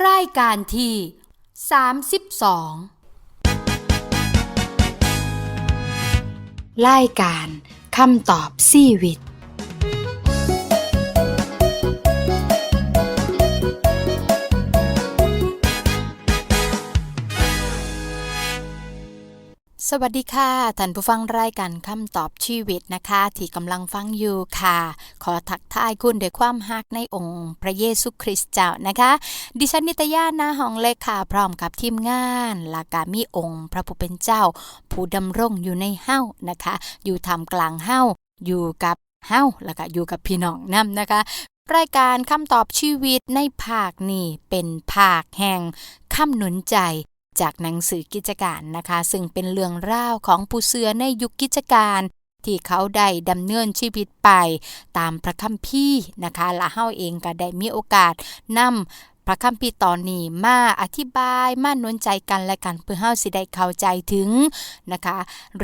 รายการที่ 32 รายการคำตอบชีวิต สวัสดีค่ะท่านผู้ฟังรายการคำตอบชีวิตนะคะ ที่กำลังฟังอยู่ค่ะ ขอทักทายคุณด้วยความฮักในองค์พระเยซูคริสต์เจ้านะคะ ดิฉันนิตยาหน้าห้องเลขค่ะ พร้อมกับทีมงานแลากามีองค์ พระผู้เป็นเจ้า ผู้ดำรงอยู่ในเฮ้านะคะ อยู่ทำกลางเฮ้าอยู่กับเฮ้าแล้วก็อยู่กับพี่น้องนำนะคะรายการคำตอบชีวิตในภาคนี้เป็นภาคแห่งคำหนุนใจ จากหนังสือกิจการนะคะ ซึ่งเป็นเรื่องราวของผู้เสือในยุคกิจการ ที่เขาได้ดำเนินชีวิตไปตามพระคัมภีร์นะคะและเฮาเองก็ได้มีโอกาสนำพระคัมภีร์ตอนนี้มาอธิบายมานุนใจกันและกันเพื่อเฮาสิได้เข้าใจถึงนะคะ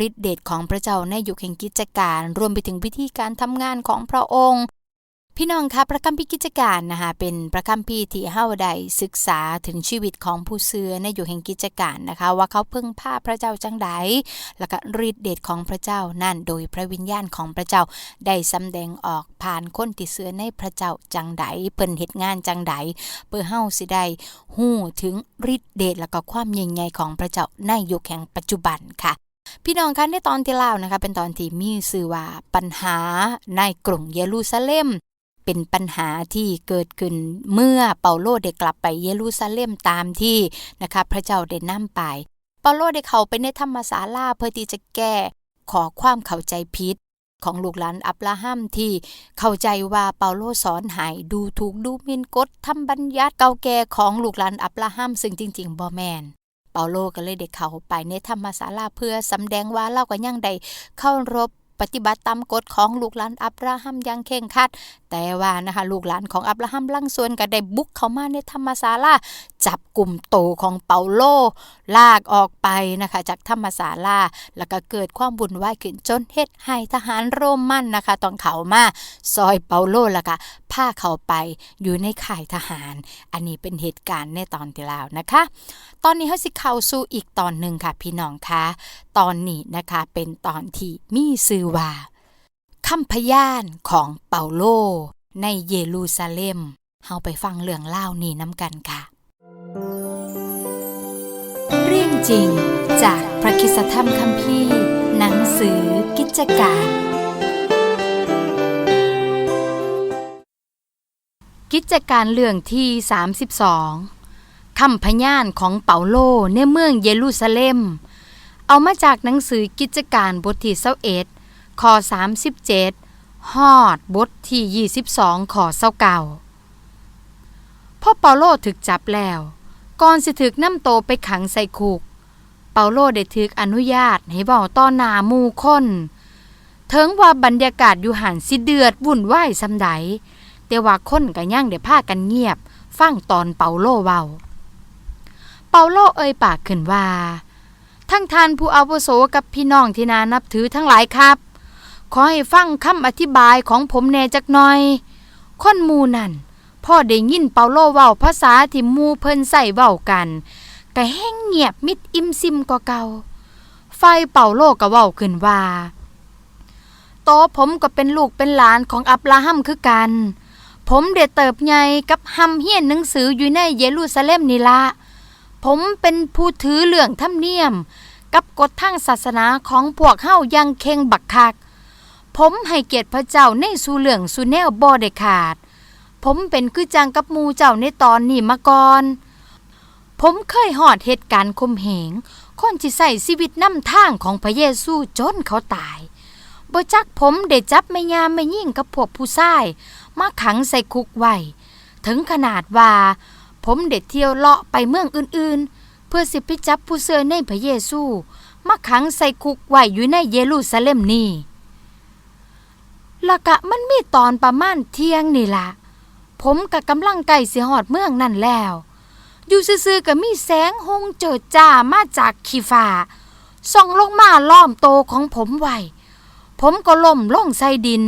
ฤทธิเดชของพระเจ้าในยุคแห่งกิจการ รวมไปถึงวิธีการทำงานของพระองค์ พี่น้องคะพระคัมภีร์กิจการนะคะเป็นพระคัมภีร์ที่เฮาได้ศึกษาถึงชีวิตของผู้เสือในอยุคแห่งกิจการนะคะ ว่าเขาพึ่งพาพระเจ้าจังใดแล้วก็ฤทธิเดชของพระเจ้านั่นโดยพระวิญญาณของพระเจ้าได้สำแดงออกผ่านคนที่เสือในพระเจ้าจังใดเพิ่นเฮ็ดงานจังใดเพื่อเฮาสิได้ฮู้ถึงฤทธิเดชแล้วก็ความยิ่งใหญ่ของพระเจ้าในยุคแห่งปัจจุบันค่ะพี่น้องคะในตอนที่เล่านะคะเป็นตอนที่มีชื่อว่าปัญหาในกรุงเยรูซาเล็ม เป็นปัญหาที่เกิดขึ้นเมื่อเปาโลได้กลับไปเยรูซาเล็มตามที่นะคะพระเจ้าได้นำไป เปาโลได้เข้าไปในธรรมศาลาเพื่อที่จะแก้ขอความเข้าใจผิดของลูกหลานอับราฮัมที่เข้าใจว่าเปาโลสอนหายดูถูกดูหมิ่นกฎทำบัญญัติเก่าแก่ของลูกหลานอับราฮัมซึ่งจริง ๆบ่แมนเปาโลก็เลยได้เข้าไปในธรรมศาลาเพื่อสำแดงว่าเราก็ยังได้เข้ารบ ปฏิบัติตามกฎของลูกหลานอับราฮัมอย่างเข่งคัด แต่ว่านะคะลูกหลานของอับราฮัมลังส่วนก็ได้บุกเข้ามาในธรรมศาลาจับกลุ่มโตของเปาโล ลากออกไปนะคะจากธรรมศาลาแล้วก็เกิดความบุญวายขึ้นจนเฮ็ดให้ทหารโรมันนะคะต้องเขามาซอยเปาโลแล้วก็พาเขาไปอยู่ในข่ายทหาร อันนี้เป็นเหตุการณ์ในตอนที่แล้วนะคะ ตอนนี้เฮาสิเข้าสู่อีกตอนหนึ่งค่ะพี่น้องคะตอนนี้นะคะเป็นตอนที่มีชื่อว่าคำพยานของเปาโล ในเยรูซาเล็มเฮาไปฟังเรื่องเล่านี้น้ำกันค่ะ เรื่องจริงจากพระคิสธรรมคัมภีร์ หนังสือกิจการ กิจการเรื่องที่ 32คำพยานของเปาโลในเมืองเยรูซาเล็ม เอามาจากหนังสือกิจการบทที่21ข้อ37 ฮอดบทที่ 22ข้อ29พ่อเปาโลถึกจับแล้ว ก่อนสิถึกนำโตไปขังใส่คุก เปาโลได้ถึกอนุญาตให้เว้าต่อหน้าหมู่คนเถึงว่าบรรยากาศอยู่หันสิเดือดวุ่นวายซำใด แต่ว่าคนก็ยังได้พากันเงียบ ฟังตอนเปาโลเว้า เปาโลเอ่ยปากขึ้นว่า ทั้งทานผู้อาวุโสกับพี่น้องที่นานับถือทั้งหลายครับ ขอให้ฟังคำอธิบายของผมแน่จักหน่อย คนมูนั่นพ่อได้ยินเปาโลเว้าภาษาที่มูเพิ่นใส่เว้ากันก็แห้งเงียบมิดอิมซิมกว่าเก่าไฟเปาโลก็เว้าขึ้นว่าโตผมก็เป็นลูกเป็นหลานของอับราฮัมคือกัน ผมได้เติบใหญ่กับฮัมเฮียนหนังสืออยู่ในเยรูซาเล็มนี่ละผมเป็นผู้ถือเรื่องธรรมเนียม กับกฎทางศาสนาของพวกเฮายังเข่งบักคัก ผมให้เกียรติพระเจ้าในสู่เรื่องสู่แนวบ่ได้ขาด ผมเป็นคือจังกับมูเจ้าในตอนนี้มาก่อน ผมเคยหอดเหตุการณ์คมเหงคนที่ใส่ชีวิตนำทางของพระเยซูจนเขาตาย บ่จักผมได้จับไม่ยามไม่ยิ่งกับพวกผู้ชาย มาขังใส่คุกไว้ ถึงขนาดว่า ผมเด็ดเที่ยวเลาะไปเมืองอื่นๆ เพื่อสิไปจับผู้เสือในพระเยซู มาขังใส่คุกไว้อยู่ในเยรูซาเล็มนี่ล้วกะมันมีตอนประมาณเที่ยงนี่ล่ะผมกะกำลังไก่สิหอดเมืองนั่นแล้ว อยู่ซื่อๆก็มีแสงหงเจิดจ้ามาจากขี้ฟ้าส่องลงมาล้อมโตของผมไว้ ผมก็ล่มล่งใส่ดิน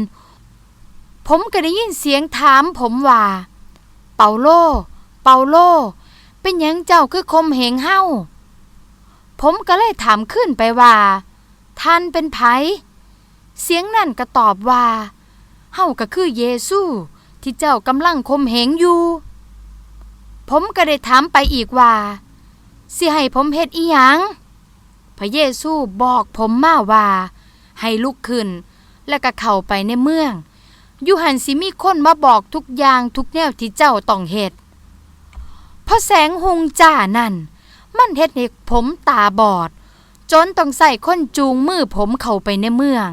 ผมก็ได้ยินเสียงถามผมว่า เปาโล เปาโล เป็นยังเจ้าคือคมเหงเฮาผมก็เลยถามขึ้นไปว่า ท่านเป็นไผเสียงนั่นก็ตอบว่า เฮาก็คือเยซูที่เจ้ากำลังคมเหงอยู่ ผมก็ได้ถามไปอีกว่าสิให้ผมเฮ็ดอีหยังพระเยซูบอกผมมาว่า ให้ลุกขึ้น แล้วก็เข้าไปในเมืองอยู่หันสิมีคนมาบอกทุกอย่างทุกแนวที่เจ้าต้องเฮ็ดเพราะแสงหงจ้านั่น มันเฮ็ดให้ผมตาบอด จนต้องใส่คนจูงมือผมเข้าไปในเมือง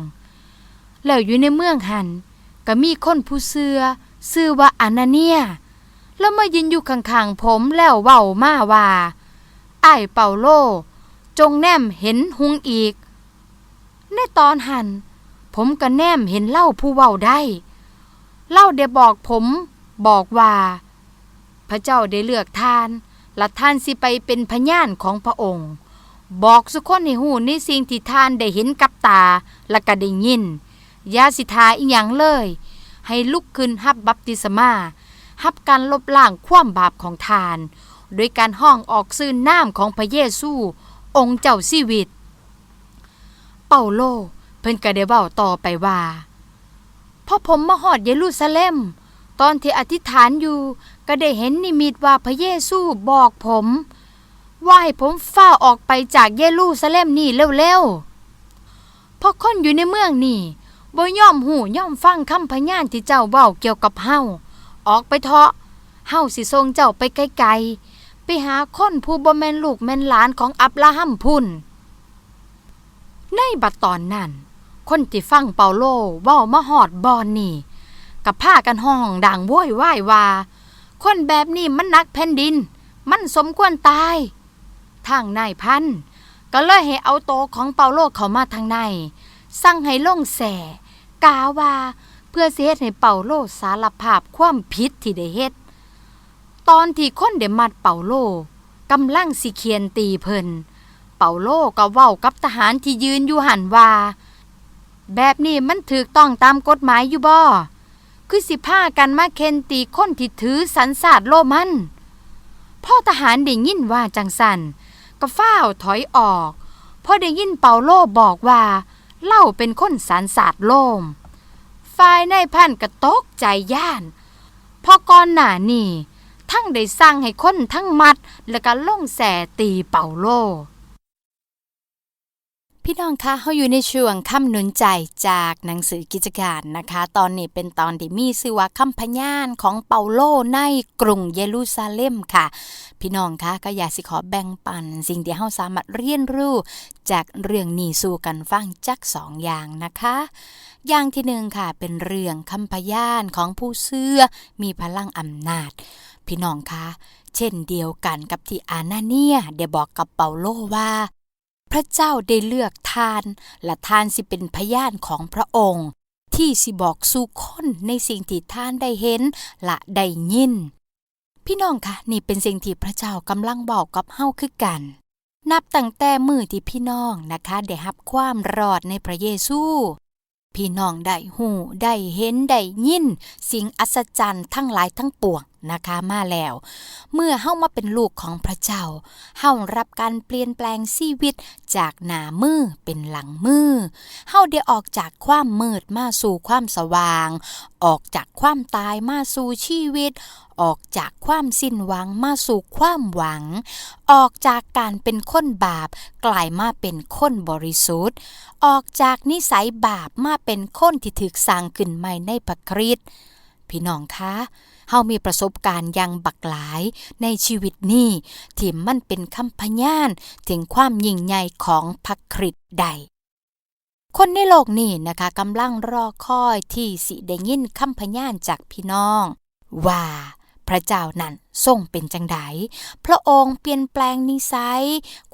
แล้วอยู่ในเมืองหันก็มีคนผู้เสือชื่อว่าอานาเนีย แล้วมายืนอยู่ข้างๆผมแล้วเว้ามาว่าไอ้เปาโล จงแนมเห็นหุงอีก ในตอนหัน ผมก็แนมเห็นเล่าผู้เว้าได้ เล่าได้บอกผมบอกว่า พระเจ้าได้เลือกทานและท่านสิไปเป็นพยานของพระองค์ บอกสุคนให้หูในสิ่งที่ท่านได้เห็นกับตาและก็ได้ยินยาสิทาอีหยังเลย ให้ลุกขึ้นฮับบัพติศมาฮับการลบล้างความบาปของทาน โดยการห้องออกซื่อน้ำของพระเยซู องค์เจ้าชีวิต เปาโล เพิ่นก็ได้เว้าต่อไปว่าพอผมมาฮอดเยรูซาเล็ม ตอนที่อธิษฐานอยู่ ก็ได้เห็นนิมิตว่าพระเยซูบอกผม ว่าให้ผมฝ้าออกไปจากเยรูซาเล็มนี่เร็วๆเพราะคนอยู่ในเมืองนี่บ่ยอมหูยอมฟังคำพยานที่เจ้าเว้าเกี่ยวกับเฮาออกไปเถาะเฮาสิส่งเจ้าไปไกลๆไปหาคนผู้บ่แม่นลูกแม่นหลานของอับราฮัมพุ่น ในบัดตอนนั้น คนที่ฟังเปาโลเว้ามาหอดบอนนี่กับผ้ากันห้องดังโว้ยว่ายว่า คนแบบนี้มันนักแผ่นดิน มันสมควรตาย ทางนายพัน ก็เลยให้เอาโตของเปาโลเข้ามาทางในสั่งให้ลงแส่กาว่าเพื่อเฮ็ดให้เปาโลสารภาพความผิดที่ได้เฮ็ดตอนที่คนเดมัดเปาโลกำลังสิเคียนตีเพิ่น เปาโลก็เว้ากับทหารที่ยืนอยู่หันว่าแบบนี้มันถูกต้องตามกฎหมายอยู่บ่คือสิพากันมาเคนตีคนที่ถือสันสาดโลมันพ่อทหารได้ยินว่าจังสันก็ฟ้าวถอยออกพอได้ยินเปาโลบอกว่า เล่าเป็นคนสันสาดโลม ฝ่ายในายพันก็ตกใจย่าน พอก่อนหน้านี่ทั้งได้สั่งให้คนทั้งมัด แล้วก็ล่งแสตีเป่าโล พี่น้องคะเขาอยู่ในช่วงคำหนุนใจจากหนังสือกิจการนะคะ ตอนนี้เป็นตอนที่มีชื่อว่าคำพยานของเปาโลในกรุงเยรูซาเล็มค่ะ พี่น้องคะก็อยากสิขอแบ่งปัน สิ่งที่เฮาสามารถเรียนรู้ จากเรื่องนี้สู่กันฟังจักสองอย่างนะคะ อย่างที่หนึ่งค่ะเป็นเรื่องคำพยานของผู้เชื่อมีพลังอำนาจ พี่น้องคะเช่นเดียวกันกับที่อานาเนียได้บอกกับเปาโลว่า พระเจ้าได้เลือกทาน และทานสิเป็นพยานของพระองค์ ที่สิบอกสู่คนในสิ่งที่ท่านได้เห็นและได้ยิน พี่น้องคะนี่เป็นสิ่งที่พระเจ้ากำลังบอกกับเฮาคือกัน นับตั้งแต่มือที่พี่น้องนะคะ ได้รับความรอดในพระเยซูพี่น้องได้หูได้เห็นได้ยิน สิ่งอัศจรรย์ทั้งหลายทั้งปวง นะคะมาแล้ว เมื่อเฮามาเป็นลูกของพระเจ้าเฮารับการเปลี่ยนแปลงชีวิตจากหน้ามือเป็นหลังมือเฮาได้ออกจากความมืดมาสู่ความสว่าง ออกจากความตายมาสู่ชีวิตออกจากความสิ้นหวังมาสู่ความหวัง ออกจากการเป็นคนบาปกลายมาเป็นคนบริสุทธิ์ ออกจากนิสัยบาปมาเป็นคนที่ถึกสร้างขึ้นใหม่ในพระคริสต์พี่น้องคะ เฮามีประสบการณ์อยังบักหลายในชีวิตนี้ที่มันเป็นคำพยานถึงความยิ่งใหญ่ของพระคริสต์ใดคนในโลกนี้นะคะกำลังรอคอยที่สิได้ยินคำพยานจากพี่น้อง ว่าพระเจ้านั้น ทรงเป็นจังไดพระองค์เปลี่ยนแปลงนิสัย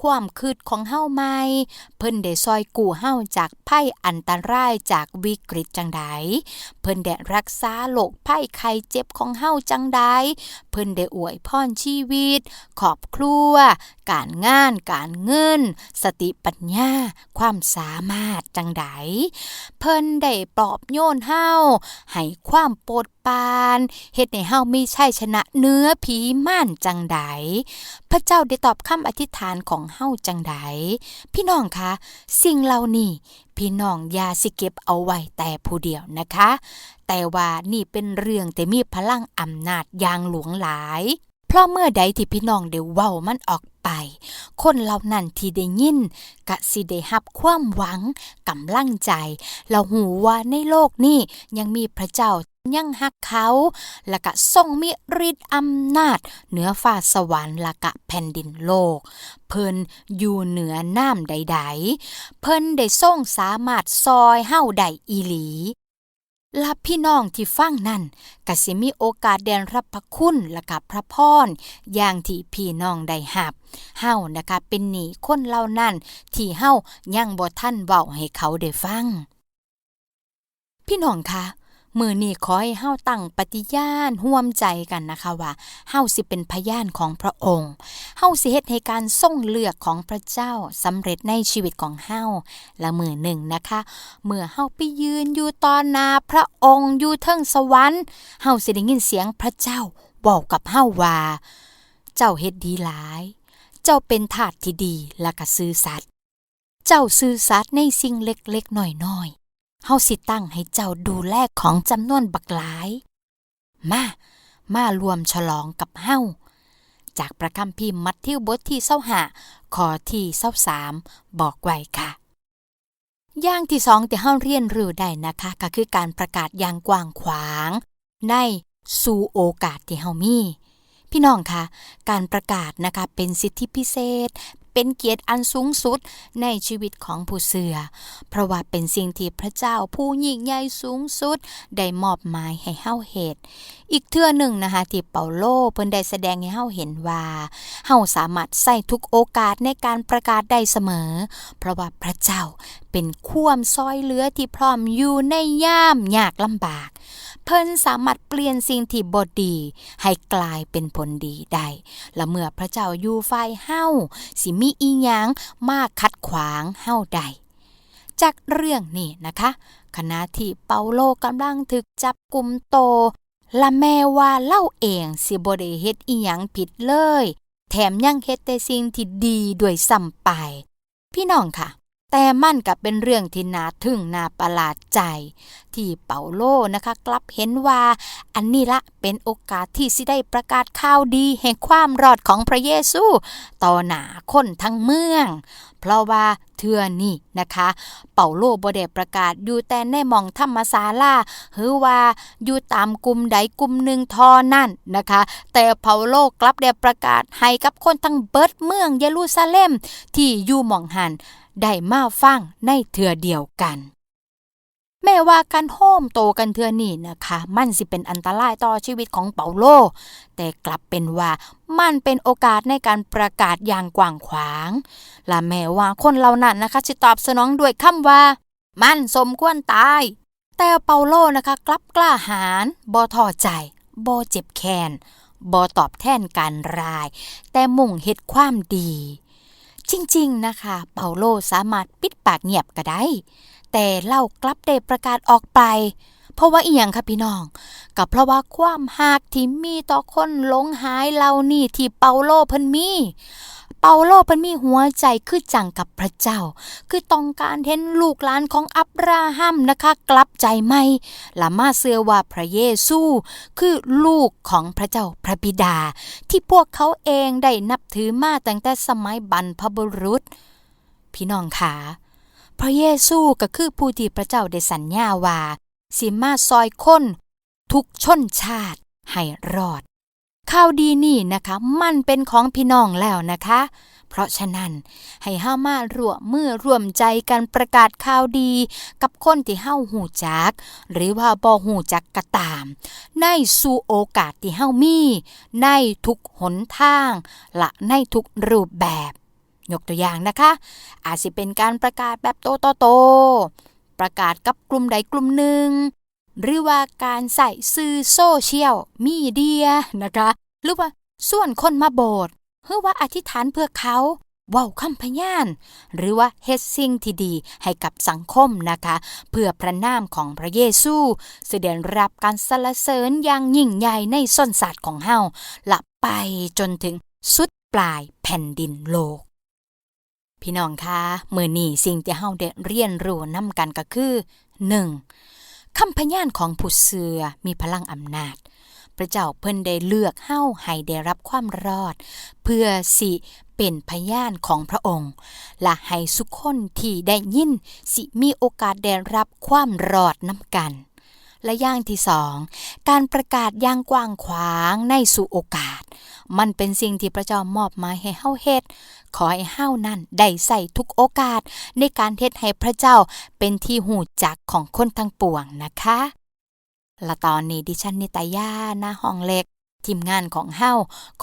ความคืดของเฮาใหม่ เพิ่นได้ซอยกู้เฮาจากภัยอันตรายจากวิกฤตจังไดเพิ่นได้รักษาโรคภัยไข้เจ็บของเฮาจังไดเพิ่นได้อวยพรชีวิตครอบครัว การงาน การเงิน สติปัญญา ความสามารถจังไดเพิ่นได้ปลอบโยนเฮาให้ความโปรดปรานเฮ็ดให้เฮามีชัยชนะเนื้อผีผีม่านจังไดพระเจ้าได้ตอบคำอธิษฐานของเฮาจังไดพี่น้องคะ สิ่งเหล่านี้พี่น้องอย่าสิเก็บเอาไว้แต่ผู้เดียวนะคะ แต่ว่านี่เป็นเรื่องแต่มีพลังอำนาจอย่างหลวงหลาย ราะเมื่อใดที่พี่น้องได้เว้ามันออกไป คนเหล่านั้นที่ได้ยินกะสิได้รับความหวังกำลังใจ เราหูว่าในโลกนี้ยังมีพระเจ้ายังฮักเขา และกะทรงมีฤทธิ์อำนาจ เหนือฟ้าสวรรค์และกะแผ่นดินโลก เพิ่นอยู่เหนือน้ำใดๆ เพิ่นได้ทรงสามารถซอยเฮาได้อีหลี และพี่น้องที่ฟังนั่นก็สิมีโอกาสแดนรับพระคุณและกับพระพรอย่างที่พี่น้องได้หับเฮานะคะเป็นหนีคนเหล่านั่น ที่เฮายังบ่ท่านเว้าให้เขาได้ฟัง พี่น้องคะ มือนี้ขอให้เฮาตั้งปฏิญาณร่วมใจกันนะคะว่าเฮาสิเป็นพยานของพระองค์เฮาสิเฮ็ดให้การทรงเลือกของพระเจ้าสำเร็จในชีวิตของเฮาและมือหนึ่งนะคะ เมื่อเฮาไปยืนอยู่ตอนนาพระองค์อยู่เทิงสวรรค์เฮาสิได้ยินเสียงพระเจ้าบอกกับเฮาว่า เจ้าเฮ็ดดีหลาย เจ้าเป็นทาสที่ดีและก็ซื่อสัตย์เจ้าซื่อสัตย์ในสิ่งเล็กๆน้อยๆ เฮาสิตั้งให้เจ้าดูแลของจำนวนบักหลาย มา มารวมฉลองกับเฮาจากประคำพิมพ์มัทธิวบทที่เศร้าหาขอที่เศร้าสามบอกไว้ค่ะ อย่างที่สองที่เฮาเรียนรู้ได้นะคะ ก็คือการประกาศอย่างกว้างขวาง ในสู่โอกาสที่เฮามีพี่น้องคะการประกาศนะคะเป็นสิทธิพิเศษ เป็นเกียรติอันสูงสุดในชีวิตของผู้เสือ เพราะว่าเป็นสิ่งที่พระเจ้าผู้ยิ่งใหญ่สูงสุด ได้มอบหมายให้เฮาเหตุ อีกเทื่อหนึ่งนะคะที่เปาโลเพิ่นได้แสดงให้เฮาเห็นว่าเฮาสามารถใส่ทุกโอกาสในการประกาศได้เสมอ เพราะว่าพระเจ้าเป็นความซอยเหลือที่พร้อมอยู่ในยามยากลำบาก เพิ่นสามารถเปลี่ยนสิ่งที่บ่ดี ให้กลายเป็นผลดีได้ และเมื่อพระเจ้าอยู่ฝ่ายเฮาสิมีอีหยังมาขัดขวางเฮาได้จากเรื่องนี้นะคะขณะที่เปาโลกำลังถึกจับกลุ่มโตและแม่ว่าเล่าเองสิบ่ได้เฮ็ดอีหยังผิดเลย แถมยังเฮ็ดแต่สิ่งที่ดีด้วยซ้ำไป พี่น้องค่ะ แต่มันกับเป็นเรื่องที่น่าทึ่งน่าประหลาดใจ ที่เปาโลนะคะกลับเห็นว่าอันนี้ละเป็นโอกาสที่สิได้ประกาศข่าวดีแห่งความรอดของพระเยซูต่อหน้าคนทั้งเมือง เพราะว่าเทือนี่นะคะ เปาโลบ่ได้ประกาศอยู่แต่ในมองธรรมศาลาหรือว่าอยู่ตามกลุ่มใดกลุ่มหนึ่งทอนั่นนะคะ แต่เปาโลกลับได้ประกาศให้กับคนทั้งเบิดเมืองเยรูซาเล็มที่อยู่มองหันได้มาฟังในเทือเดียวกัน แม้ว่าการโฮมโตกันเทื่อนี้นะคะ มันสิเป็นอันตรายต่อชีวิตของเปาโล แต่กลับเป็นว่ามันเป็นโอกาสในการประกาศอย่างกว้างขวาง และแม้ว่าคนเหล่านั้นนะคะจะตอบสนองด้วยคำว่า มันสมควรตาย แต่เปาโลนะคะกลับกล้าหาญบ่ท้อใจบ่เจ็บแค้นบ่ตอบแทนการร้าย แต่มุ่งเฮ็ดความดี จริงๆนะคะ เปาโลสามารถปิดปากเงียบก็ได้ แต่เล่ากลับได้ประกาศออกไป เพราะว่าอีหยังคะพี่น้องก็เพราะว่าความหักที่มีต่อคนหลงหายเหล่านี้ที่เปาโลเพิ่นมีเปาโลเพิ่นมีหัวใจคือจังกับพระเจ้า คือต้องการเห็นลูกหลานของอับราฮัมนะคะ กลับใจใหม่ละมาเชื่อว่าพระเยซู คือลูกของพระเจ้าพระบิดา ที่พวกเขาเองได้นับถือมาตั้งแต่สมัยบรรพบุรุษ พี่น้องขา ระเยซูก็คือผู้ที่พระเจ้าได้สัญญาว่าสิมาซอยคนทุกชนชาติให้รอด ข่าวดีนี่นะคะมันเป็นของพี่น้องแล้วนะคะ เพราะฉะนั้นให้เฮามารวมมือร่วมใจกันประกาศข่าวดี กับคนที่เฮาหูจัก หรือว่าบ่หูจักก็ตาม ในสู่โอกาสที่เฮามี ในทุกหนทาง และในทุกรูปแบบ ยกตัวอย่างนะคะ อาจสิเป็นการประกาศแบบโตโตโตๆประกาศกับกลุ่มใดกลุ่มหนึ่ง หรือว่าการใส่สื่อโซเชียลมีเดียนะคะ หรือว่าส่วนคนมาโบสถ์หรือว่าอธิษฐานเพื่อเขาเว้าคำพยาน หรือว่าเฮดสิ่งที่ดีให้กับสังคมนะคะ เพื่อพระนามของพระเยซูเสด็จรับการสรรเสริญอย่างยิ่งใหญ่ในส้นศาสตร์ของเฮาละไปจนถึงสุดปลายแผ่นดินโลก พี่น้องคะมือนี้สิ่งที่เฮาได้เรียนรู้นำกันก็คือ 1. คำพยานของผู้เสือมีพลังอำนาจ พระเจ้าเพิ่นได้เลือกเฮาให้ได้รับความรอด เพื่อสิเป็นพยานของพระองค์ และให้สุกคนที่ได้ยินสิมีโอกาสได้รับความรอดน้ำกัน และอย่างที่สองการประกาศอย่างกว้างขวางในสู่โอกาส มันเป็นสิ่งที่พระเจ้ามอบหมายให้เฮาเฮ็ดขอให้เฮานั้นได้ใส่ทุกโอกาส ในการเฮ็ดให้พระเจ้าเป็นที่หูจักของคนทั้งปวงนะคะ และตอนนี้ดิฉันนิตยาหน้าห้องเล็กทีมงานของเฮา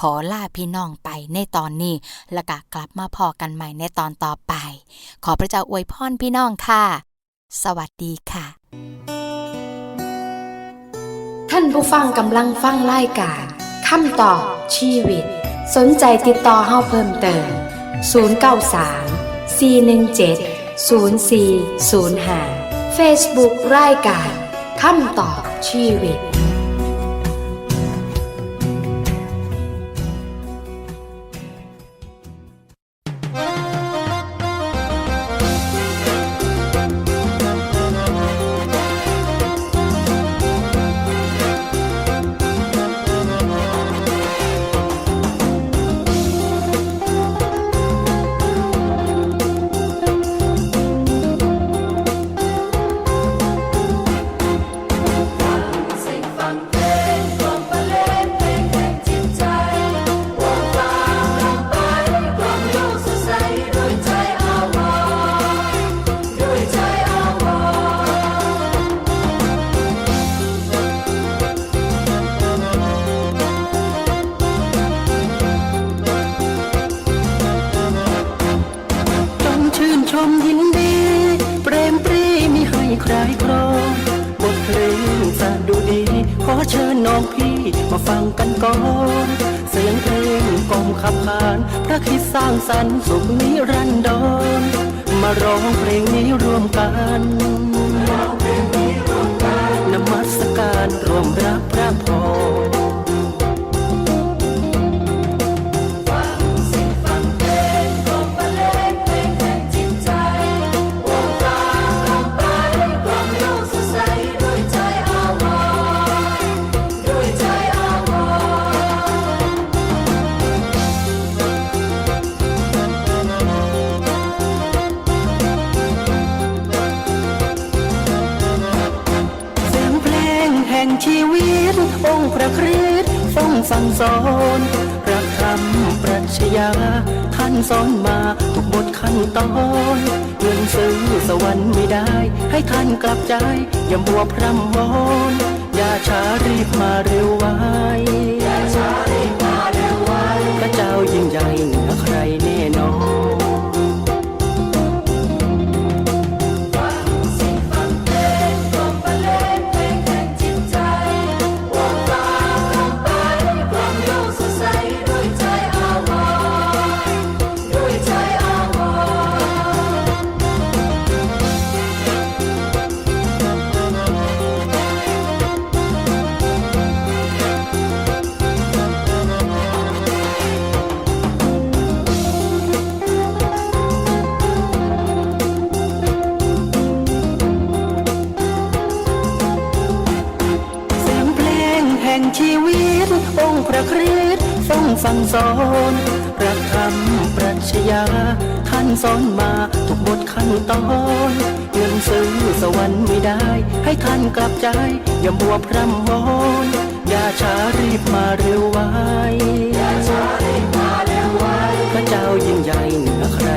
ขอลาพี่น้องไปในตอนนี้ แล้วก็กลับมาพอกันใหม่ในตอนต่อไป ขอพระเจ้าอวยพรพี่น้องค่ะ สวัสดีค่ะ ท่านผู้ฟังกำลังฟังรายการ คำตอบชีวิต สนใจติดต่อเฮาเพิ่มเติม 093 417 0405 Facebook รายการคำตอบชีวิต กันก่อน เสียงเพลงกล่อมขับขาน พระคิดสร้างสรรค์สุขนิรันดร มาร้องเพลงนี้ร่วมกันนมัสการรวมรับพระพร ซื้อสวรรค์ไม่ได้ ให้ท่านกลับใจ อย่ามัวพร่ำวอนอย่าช้ารีบมาเร็วไวอย่าช้ารีบมาเร็วไวพระเจ้ายิ่งใหญ่เหนือใครแน่นอน คริสทรงสั่งสอนพระธรรมปรัชญาท่านสอนมาทุกบทขั้นตอนเงินซื้อสวรรค์ไม่ได้ ให้ท่านกลับใจ อย่าบัวพร่ำวอนอย่าช้ารีบมาเร็วไวอย่าช้ารีบมาเร็วไวพระเจ้ายิ่งใหญ่เหนือใคร